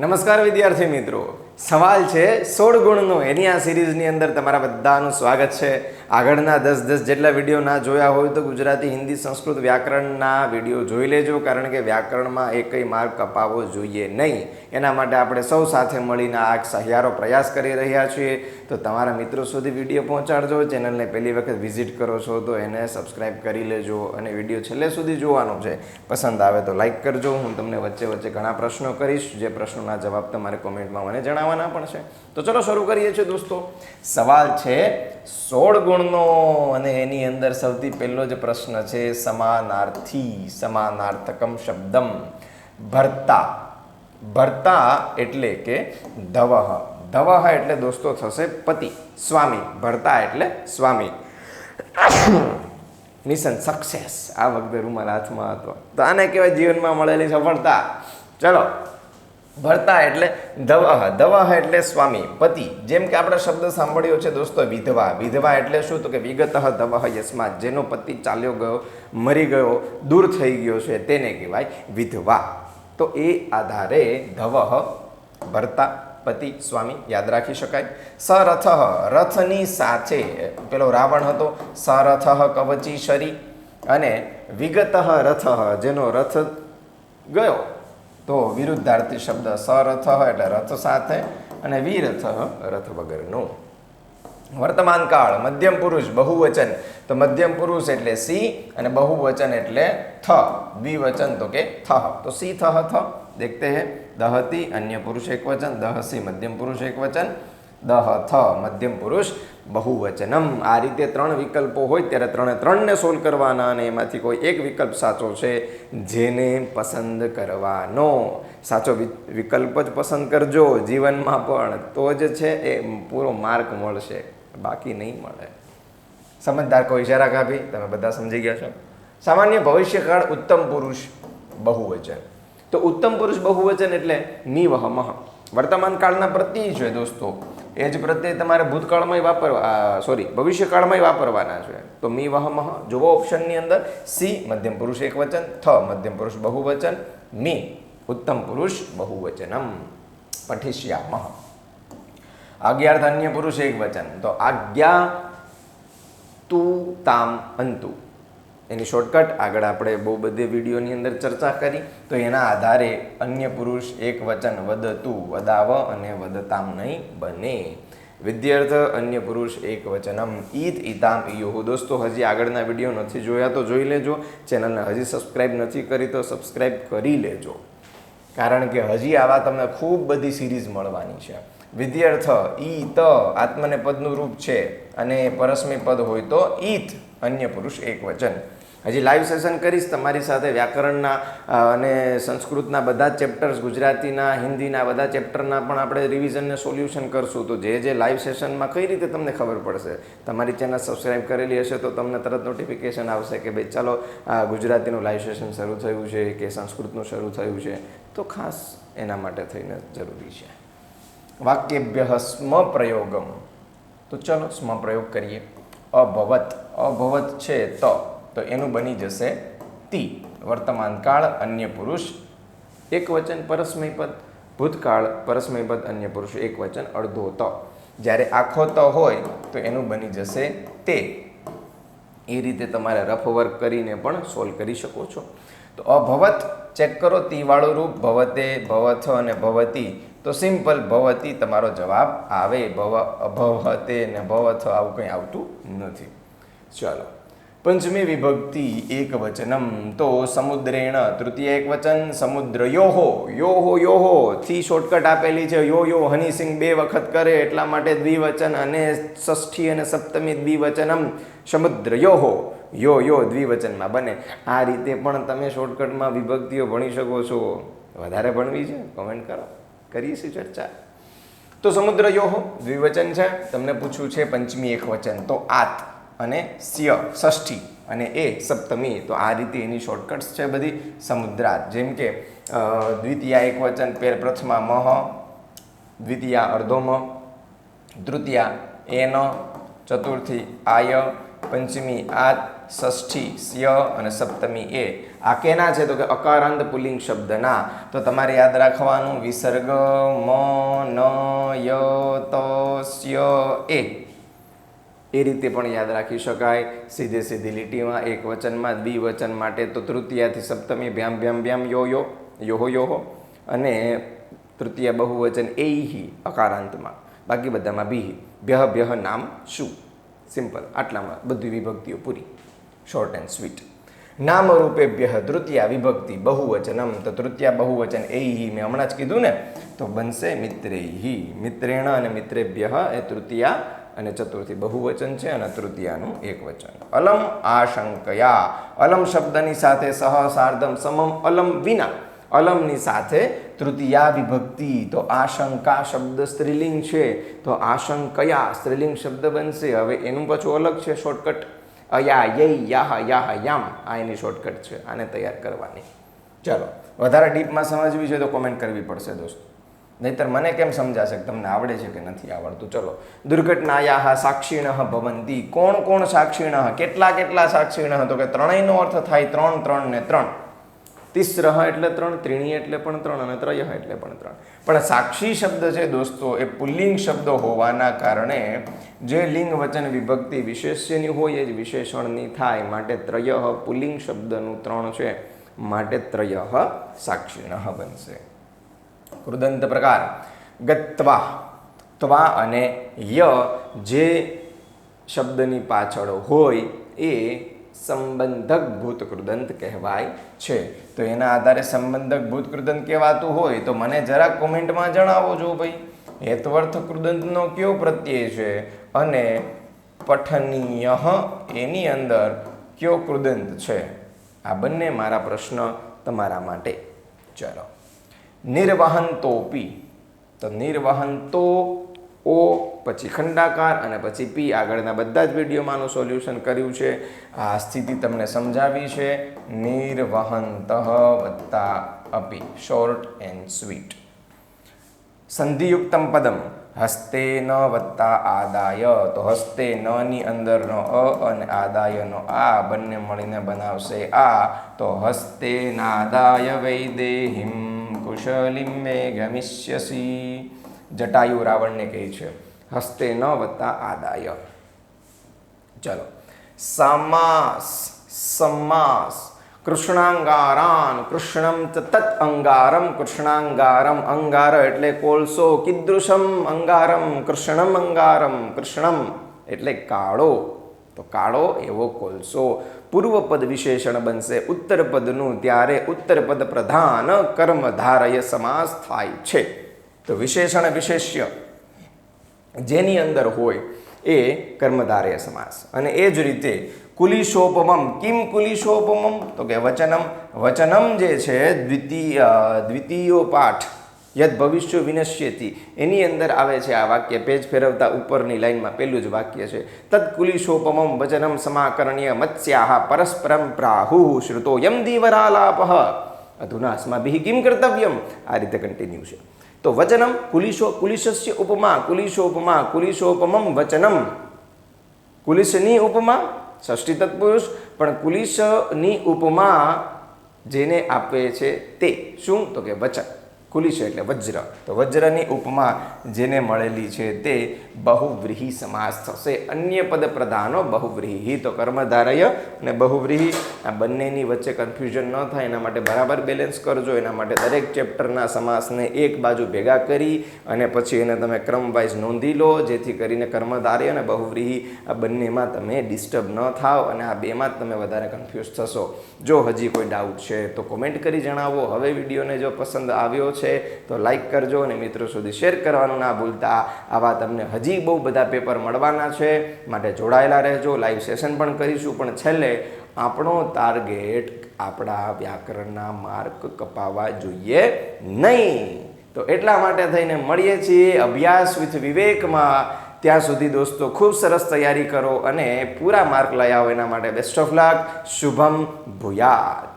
નમસ્કાર વિદ્યાર્થી મિત્રો. સવાલ છે સોળ ગુણનો. એની આ સિરીઝની અંદર તમારા બધાનું સ્વાગત છે. આગળના દસ દસ જેટલા વીડિયો ના જોયા હોય તો ગુજરાતી, હિન્દી, સંસ્કૃત વ્યાકરણના વીડિયો જોઈ લેજો, કારણ કે વ્યાકરણમાં એકય માર્ક કપાવવો જોઈએ નહીં. એના માટે આપણે સૌ સાથે મળીને આ સહિયારો પ્રયાસ કરી રહ્યા છીએ. તો તમારા મિત્રો સુધી વીડિયો પહોંચાડજો. ચેનલને પહેલી વખત વિઝિટ કરો છો તો એને સબસ્ક્રાઈબ કરી લેજો અને વીડિયો છેલ્લે સુધી જોવાનો છે. પસંદ આવે તો લાઈક કરજો. હું તમને વચ્ચે વચ્ચે ઘણા પ્રશ્નો કરીશ. જે પ્રશ્નોના જવાબ તમારે કોમેન્ટમાં મને જણાવવાના પણ છે. તો ચલો શરૂ કરીએ છીએ દોસ્તો. સવાલ છે, સોળ ગુણનો અને એની અંદર સૌથી પહેલો જ પ્રશ્ન છે, સમાનાર્થી, સમાનાર્થકમ શબ્દમ. ભરતા. ભરતા એટલે કે ધવહ. ધવહ એટલે દોસ્તો થશે પતિ, સ્વામી. ભરતા એટલે સ્વામી. Mission success. આ વખતે રૂમાલ હાથમાં હતો. તો આને કહેવાય જીવનમાં મળેલી સફળતા. ચલો. ભરતા એટલે દવાહ દવાહ એટલે સ્વામી, પતિ. જેમ કે આપણે શબ્દ સાંભળ્યો છે દોસ્તો, વિધવા. વિધવા એટલે શું? તો કે વિગત દવાહ યસ્મા જેનો પતિ ચાલ્યો ગયો, મરી ગયો, દૂર થઈ ગયો છે, તેને કહેવાય વિધવા. તો એ આધારે ધવહ ભરતા, પતિ, સ્વામી, યાદ રાખી શકાય. સરથ રથની સાથે પેલો રાવણ હતો સરથ કવચી શરી. અને વિગત રથ, જેનો રથ ગયો તો વિરુદ્ધાર્થી શબ્દ સરથ એટલે રથ સાથે અને વીરથ રથ વગરનો. વર્તમાન કાળ, મધ્યમ પુરુષ, બહુવચન. તો મધ્યમ પુરુષ એટલે સી અને બહુવચન એટલે થ. દ્વિવચન તો કે થ. તો સી થહ થ. દેખતે હે, દહતી અન્ય પુરુષ એક વચન, દહસી મધ્યમ પુરુષ એક વચન દહ થ, મધ્યમ પુરુષ, બહુવચનમ. આ રીતે ત્રણ વિકલ્પો હોય ત્યારે ત્રણે ત્રણને સોલ્વ કરવાના અને એમાંથી કોઈ એક વિકલ્પ સાચો છે જેને પસંદ કરવાનો. સાચો વિકલ્પ જ પસંદ કરજો જીવનમાં પણ. તો જ છે એ પૂરો માર્ક મળશે. બાકી નહીં મળે. સમજદાર કોઈ ઇશારા કાપી? તમે બધા સમજી ગયા છો? સામાન્ય ભવિષ્યકાળ ઉત્તમ પુરુષ, બહુવચન. તો ઉત્તમ પુરુષ, બહુવચન એટલે નિવહમહ વર્તમાન કાળના પ્રત્યય છે દોસ્તો. એ જ પ્રત્યય તમારે ભૂતકાળમાંય વાપરવા સોરી ભવિષ્યકાળમાંય વાપરવાના છે. તો મી વહમહ જુઓ ઓપ્શનની અંદર. સી, મધ્યમ પુરુષ એક વચન. થ, મધ્યમ પુરુષ બહુવચન. મી, ઉત્તમ પુરુષ બહુવચનમ. પઠિષ્યામહ અગિયાર ધન્ય પુરુષ એક વચન. તો આજ્ઞા તું તામ અંતુ. એની શોર્ટકટ આગળ આપણે બહુ બધી વિડીયોની અંદર ચર્ચા કરી. તો એના આધારે અન્ય પુરુષ એક વચન વદતું, વદાવ અને વદતામ નહીં બને. વિદ્યાર્થ અન્ય પુરુષ એક વચનમ ઈત ઈતામ ઈયોહુ. દોસ્તો, હજી આગળના વીડિયો નથી જોયા તો જોઈ લેજો. ચેનલને હજી સબસ્ક્રાઈબ નથી કરી તો સબસ્ક્રાઈબ કરી લેજો. કારણ કે હજી આવા તમને ખૂબ બધી સિરીઝ મળવાની છે. વિદ્યાર્થ ઈ ત આત્મને પદનું રૂપ છે અને પરસ્મી પદ હોય તો ઈત. અન્ય પુરુષ એક વચન. હજી લાઈવ સેશન કરીશ. તમારી સાથે વ્યાકરણના અને સંસ્કૃતના બધા ચેપ્ટર્સ ગુજરાતીના, હિન્દીના બધા ચેપ્ટરના પણ આપણે રિવિઝનને સોલ્યુશન કરશું. તો જે જે લાઈવ સેશનમાં કઈ રીતે તમને ખબર પડશે? તમારી ચેનલ સબસ્ક્રાઇબ કરેલી હશે તો તમને તરત નોટિફિકેશન આવશે કે ભાઈ ચાલો ગુજરાતીનું લાઈવ સેશન શરૂ થયું છે કે સંસ્કૃતનું શરૂ થયું છે. તો ખાસ એના માટે થઈને જરૂરી છે. વાક્યભ્ય સ્મ પ્રયોગમ તો ચલો સ્મ પ્રયોગ કરીએ. અભવત. અભવત છે તો તો એનું બની જશે તી. વર્તમાન કાળ, અન્ય પુરુષ. એક વચન પરસ્મય ભૂતકાળ, પરસ્મય પદ, અન્ય પુરુષ. એક વચન અડધો ત. જ્યારે આખો ત હોય, તો એનું બની જશે તે. એ રીતે તમારે રફ વર્ક કરીને પણ સોલ્વ કરી શકો છો. તો અભવત ચેક કરો, તીવાળું રૂપ, ભવતે, ભવથ અને ભવતી. તો સિમ્પલ ભવતી તમારો જવાબ આવે. ભવ, અભવતે ને ભવથ આવું કંઈ આવતું નથી. ચાલો. પંચમી વિભક્તિ એક વચનમ તો સમુદ્રેણ તૃતીય એક વચન સમુદ્ર યોહો યોહો યોહો, થી શોર્ટકટ આપેલી છે. યો યો હનીસિંહ બે વખત કરે એટલા માટે દ્વિવચન અને ષષ્ઠી અને સપ્તમી દ્વિવચનમ સમુદ્ર યોહો યો યો દ્વિવચનમાં બને. આ રીતે પણ તમે શોર્ટકટમાં વિભક્તિઓ ભણી શકો છો. વધારે ભણવી છે? કોમેન્ટ કરો. કરીએ છીએ ચર્ચા. તો સમુદ્ર યોહો દ્વિવચન છે. તમને પૂછ્યું છે પંચમી એક વચન તો આત. અને સ્ય ષષ્ઠી અને એ સપ્તમી. તો આ રીતે એની શોર્ટકટ્સ છે બધી. સમુદ્રાત જેમ કે દ્વિતીયા એક વચન, પેર પ્રથમા મહ દ્વિતીયા અર્ધો મ, તૃતીયા એન ચતુર્થી આય, પંચમી આત ષષ્ઠી સ્ય અને સપ્તમી એ. આ કેના છે? તો કે અકારાંત પુલિંગ શબ્દના. તો તમારે યાદ રાખવાનું, વિસર્ગ મ, ન, ય, ત, સ્ય, એ. એ રીતે પણ યાદ રાખી શકાય. સીધે સીધી લીટીમાં એક વચનમાં દ્વિવચન માટે તો તૃતીયાથી સપ્તમી ભ્યામ ભ્યામ ભ્યામ યો યો યોહો યોહો અને તૃતીય બહુવચન એહી અકારાંતમાં. બાકી બધામાં બીહી ભ્યહ ભ્યહ નામ શું? સિમ્પલ. આટલામાં બધી વિભક્તિઓ પૂરી. શોર્ટ એન્ડ સ્વીટ નામ રૂપેભ્ય તૃતીયા વિભક્તિ બહુવચનમ. તો તૃતીયા બહુવચન એહી મેં હમણાં જ કીધું ને. તો બનશે મિત્રેહી મિત્રેણ અને મિત્રેભ્ય એ તૃતીયા અને ચતુર્થી બહુવચન છે અને તૃતીયાનું એક વચન અલમ આશંકયા. અલમ શબ્દની સાથે સહ, સાર્ધમ, સમમ, અલમ વિના. અલમની સાથે તૃતીયા વિભક્તિ. તો આશંકા શબ્દ સ્ત્રીલિંગ છે. તો આશંકયા સ્ત્રીલિંગ શબ્દ બનશે. હવે એનું પાછું અલગ છે શોર્ટકટ અયા યય યાહ યાહ યામ આ એની શોર્ટકટ છે. આને તૈયાર કરવાની. ચલો, વધારે ડીપમાં સમજવી છે તો કોમેન્ટ કરવી પડશે દોસ્તો. નહીતર મને કેમ સમજાશે કે તમને આવડે છે કે નથી આવડતું? ચલો. દુર્ઘટનાયા સાક્ષીણ ભવંતી. કોણ કોણ સાક્ષીણ? કેટલા કેટલા સાક્ષીણ? તો કે ત્રણેયનો અર્થ થાય ત્રણ ત્રણ ને ત્રણ. તિસ્રહ એટલે ત્રણ, ત્રીણી એટલે પણ ત્રણ અને ત્રય એટલે પણ ત્રણ. પણ સાક્ષી શબ્દ છે દોસ્તો, એ પુલ્લિંગ શબ્દ હોવાના કારણે જે લિંગ વચન વિભક્તિ વિશેષ્યની હોય એ જ વિશેષણની થાય. માટે ત્રય પુલ્લિંગ શબ્દનું ત્રણ છે. માટે ત્રય સાક્ષીણ બનશે. કૃદંત પ્રકાર ગત્વા. ત્વા અને ય જે શબ્દની પાછળ હોય એ સંબંધક ભૂત કૃદંત કહેવાય છે. તો એના આધારે સંબંધક ભૂત કૃદંત કહેવાતું હોય તો મને જરાક કોમેન્ટમાં જણાવો જો ભાઈ. હેતવર્થ કૃદંતનો કયો પ્રત્યય છે? અને પઠનીય એની અંદર કયો કૃદંત છે? આ બંને મારા પ્રશ્ન તમારા માટે. ચલો. નિર્વહંતોપી તો નિર્વહંતો ઓ પછી ખંડાકાર અને પછી પી આગળના બધા જ વિડીયોમાં આનું સોલ્યુશન કર્યું છે. આ સ્થિતિ તમને સમજાવી છે. નિર્વહંત વત્તા અપી, શોર્ટ એન્ડ સ્વીટ. સંધિયુક્તમ પદમ, હસ્તે ન વત્તા આદાય. તો હસ્તે ન ની અંદરનો અ અને આદાયનો આ બંને મળીને બનાવશે આ. તો હસ્તે નાદાય વૈદેહિમ. કુશલિમ મે ગમિષ્યસી જટાયુ રાવણને કહે છે હસ્તે ન વત્તા આદાય ચલો સમાસ સમાસ કૃષ્ણાંગારાન કૃષ્ણમ તત અંગારમ કૃષ્ણાંગારમ અંગાર એટલે કોલસો કીદૃશમ અંગારમ કૃષ્ણમ અંગારમ કૃષ્ણમ એટલે કાળો તો કાળો એવો કોલસો પૂર્વપદ વિશેષણ બનશે ઉત્તર પદનું ત્યારે ઉત્તર પદ પ્રધાન કર્મધારય સમાસ થાય છે. તો વિશેષણ વિશેષ્ય જેની અંદર હોય એ કર્મધારય સમાસ. અને એ જ રીતે કુલિશોપમમ. કિમ કુલિશોપમમ? તો કે વચનમ. વચનમ જે છે દ્વિતીય દ્વિતીયો પાઠ યદ ભવિષ્ય વિનશ્યતિ. એની અંદર આવે છે આ વાક્ય, પેજ ફેરવતા ઉપરની લાઈનમાં પહેલું જ વાક્ય છે. તદકુલિશોપમમ વચનમ સમાકરણ્ય મત્સ્યાહ પરસ્પરમ પ્રાહુ શ્રુતો યમ દીવરાલાપહ અધુના અસ્માભિ કિમ કર્તવ્યમ? આ રીતે કન્ટિન્યુ છે. તો વચનમ કુલિશો, કુલિશસ્ય ઉપમા, કુલિશોપમા, કુલિશોપમમ વચનમ. કુલિશની ઉપમા, ષષ્ઠી તત્પુરુષ, પણ કુલિશની ઉપમા જેને આપે છે તે શું? તો કે વચન. કુલિશ એટલે વજ્ર. તો વજ્રની ઉપમા જેને મળેલી છે તે બહુવ્રીહી સમાસ થશે. અન્ય પદ પ્રધાનો બહુવ્રીહી. તો કર્મધારય અને બહુવ્રીહી. આ બંનેની વચ્ચે કન્ફ્યુઝન ન થાય, એના માટે બરાબર બેલેન્સ કરજો. એના માટે દરેક ચેપ્ટરના સમાસને એક બાજુ ભેગા કરી અને પછી એને તમે ક્રમવાઇઝ નોંધી લો, જેથી કરીને કર્મધારય અને બહુવ્રીહી આ બંનેમાં તમે ડિસ્ટર્બ ન થાવ અને આ બેમાં જ તમે વધારે કન્ફ્યુઝ થશો. જો હજી કોઈ ડાઉટ છે તો કોમેન્ટ કરી જણાવો. હવે વિડીયોને જો પસંદ આવ્યો છે તો લાઈક કરજો અને મિત્રો સુધી શેર કરવાનું ના ભૂલતા. આવા તમને હજી બહુ બધા પેપર મળવાના છે, માટે જોડાયેલા રહેજો. લાઈવ સેશન પણ કરીશું, પણ છેલ્લે આપણો ટાર્ગેટ આપણા વ્યાકરણના માર્ક કપાવવા જોઈએ નહીં. તો એટલા માટે થઈને મળીએ છીએ અભ્યાસ વિથ વિવેકમાં. ત્યાં સુધી દોસ્તો, ખૂબ સરસ તૈયારી કરો અને પૂરા માર્ક લઈ આવો. એના માટે બેસ્ટ ઓફ લક શુભમ ભૂયાત.